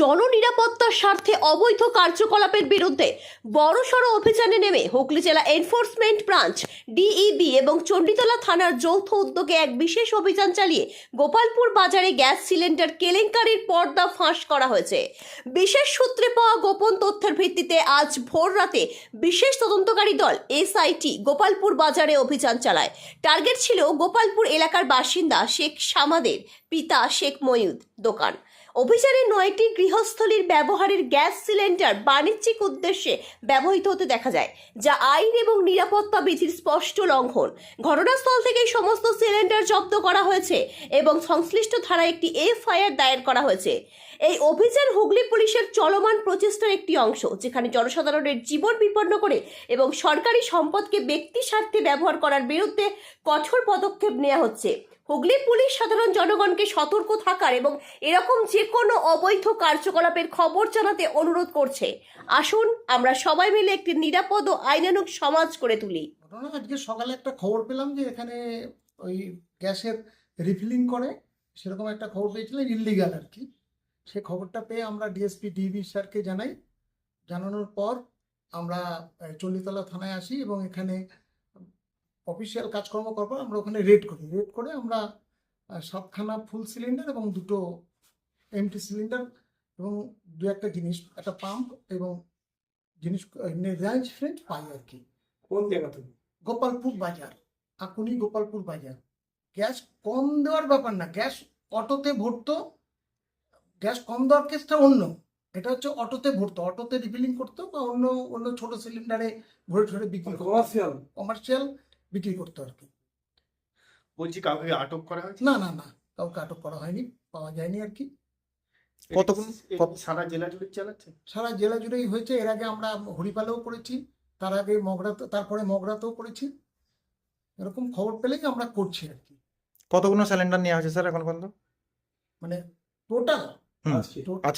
জননিরাপত্তার স্বার্থে অবৈধ কার্যকলাপের বিরুদ্ধে বড়সড় অভিযানে নেমে হুগলি জেলা এনফোর্সমেন্ট ব্রাঞ্চ, ডিইবি এবং চণ্ডীতলা থানার যৌথ উদ্যোগে এক বিশেষ অভিযান চালিয়ে গোপালপুর বাজারে গ্যাস সিলিন্ডার কেলেঙ্কারির পর্দা ফাঁস করা হয়েছে। বিশেষ সূত্রে পাওয়া গোপন তথ্যের ভিত্তিতে আজ ভোর রাতে বিশেষ তদন্তকারী দল এসআইটি গোপালপুর বাজারে অভিযান চালায়। টার্গেট ছিল গোপালপুর এলাকার বাসিন্দা শেখ সামাদের, পিতা শেখ ময়ুদ দোকান। অভিযানে নয়টি গৃহস্থলীর ব্যবহারের গ্যাস সিলিন্ডার বাণিজ্যিক উদ্দেশ্যে ব্যবহৃত হতে দেখা যায়, যা আইন এবং নিরাপত্তা বিধির স্পষ্ট লঙ্ঘন। ঘটনাস্থল থেকে সমস্ত সিলিন্ডার জব্দ করা হয়েছে এবং সংশ্লিষ্ট ধারায় একটি এফআইআর দায়ের করা হয়েছে। এই অভিযান হুগলি পুলিশের চলমান প্রচেষ্টার একটি অংশ, যেখানে জনসাধারণের জীবন বিপন্ন করে এবং সরকারি সম্পদকে ব্যক্তি স্বার্থে ব্যবহার করার বিরুদ্ধে কঠোর পদক্ষেপ নেওয়া হচ্ছে। হুগলি পুলিশ সাধারণ জনগণকে সতর্ক থাকার এবং এরকম যে কোনো অবৈধ কার্যকলাপের খবর জানাতে অনুরোধ করছে। আসুন, আমরা সবাই মিলে একটি নিরাপদ ও আইনানুগ সমাজ করে তুলি। আজকে সকালে একটা খবর পেলাম যে এখানে ওই গ্যাসের রিফিলিং করে, সেরকম একটা খবর পেয়েছিলাম ইলিগাল আর কি। সে খবরটা পেয়ে আমরা ডিএসপি ডিবি স্যারকে জানাই। জানানোর পর আমরা চল্লিতলা থানায় আসি এবং এখানে অফিসিয়াল কাজকর্ম পর আমরা ওখানে রেড করি। রেড করে আমরা আহ, সাতখানা ফুল সিলিন্ডার এবং দুটো এমটি সিলিন্ডার এবং দু একটা জিনিস একটা পাম্প এবং জিনিস রেঞ্জ ফ্রেঞ্চ পাই আর কি। কোন জায়গা থেকে? গোপালপুর বাজার আকুনি গোপালপুর বাজার। গ্যাস কম দেওয়ার ব্যাপার না গ্যাস অটোতে ভরতো গ্যাস কম দেওয়ার কেসটা অন্য। এটা হচ্ছে অটোতে ভরতো অটোতে রিফিলিং করতো বা অন্য অন্য ছোট সিলিন্ডারে ভরে ঠরে বিক্রি কমার্শিয়াল কমার্শিয়াল বিক্রি করতো আর কি। বলছি কাউকে আটক করা হয়েছে? না না না কাউকে আটক করা হয়নি পাওয়া যায়নি আর কি। কতক্ষণ সারা জেলা জুড়ে চালাচ্ছে? সারা জেলা জুড়েই হয়েছে এর আগে আমরা হরিপালেও করেছি তার আগে মগরাতে তারপরে মগরাতেও করেছি। এরকম খবর পেলেই আমরা করছি আর কি। কতগুলো সিলিন্ডার নেওয়া হয়েছে স্যার এখন পর্যন্ত? মানে টোটাল?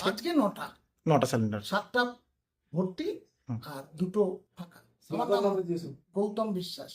আজকে? নটা। নটা সিলিন্ডার সাতটা ভর্তি আর দুটো ফাঁকা। গৌতম বিশ্বাস।